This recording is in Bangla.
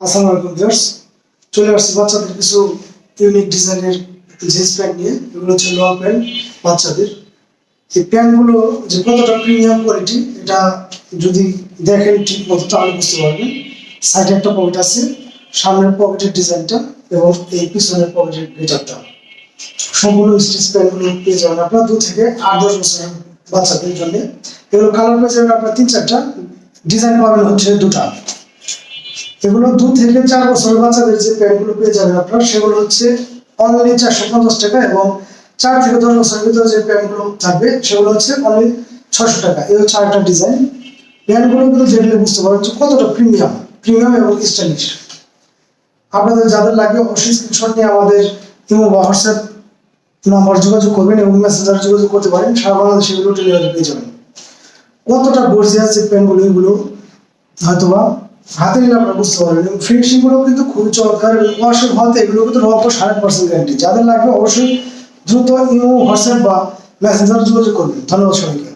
আসসালামু আলাইকুম ভিউয়ার্স। চলে আসছি বাচ্চাদের কিছু ইউনিক ডিজাইনের জিন্স প্যান্ট নিয়ে। এগুলো হচ্ছে লং প্যান্ট বাচ্চাদের। এই প্যান্টগুলো যে কতটা প্রিমিয়াম কোয়ালিটি এটা যদি দেখেন ঠিক মতো তাহলে বুঝতে পারবেন। সাইডে একটা পকেট আছে, সামনের পকেটের ডিজাইনটা এবং এই পিছনের পকেটের গেটারটা সম্পূর্ণ স্টিচ প্যান্টগুলো পেয়ে যাবেন আপনার দু থেকে আট, দশ বছরের বাচ্চাদের জন্য। এগুলো কালার পেয়ে যাবেন আপনার তিন, চারটা। ডিজাইন পাবেন হচ্ছে দুটা। এগুলো দু থেকে চার বছরের বাচ্চাদের যে প্যান্টগুলো পেয়ে যাবেন আপনার, সেগুলো হচ্ছে অনলি চারশো পঞ্চাশ টাকা এবং চার থেকে দশ বছরের ভিতরে যে প্যান্টগুলো থাকবে, সেগুলো হচ্ছে অনলি ছশো টাকা। এই হচ্ছে আরেকটা ডিজাইন প্যান্টগুলো কিন্তু দেখলে বুঝতে পারবেন কতটা প্রিমিয়াম প্রিমিয়াম এবং স্টাইলিশ আপনাদের যাদের লাগবে অবশ্যই স্ক্রিনশট নিয়ে আমাদের ইমো বা হোয়াটসঅ্যাপ নাম্বার যোগাযোগ করবেন এবং মেসেঞ্জারে যোগাযোগ করতে পারেন, সারা বাংলাদেশে এগুলো ডেলিভারি পেয়ে যাবেন। কতটা গর্জিয়াস যে প্যান্টগুলো এগুলো, হয়তোবা হাতে নিলে আপনারা বুঝতে পারবেন। এবং ফিনিশিংগুলো কিন্তু খুবই চমৎকার এবং হতে এগুলো কিন্তু রকম সাড়ে পার্সেন্ট গ্যারান্টি যাদের লাগবে অবশ্যই দ্রুত ইমো, হোয়াটসঅ্যাপ বা মেসেঞ্জার যোগাযোগ করবেন। ধন্যবাদ সবাইকে।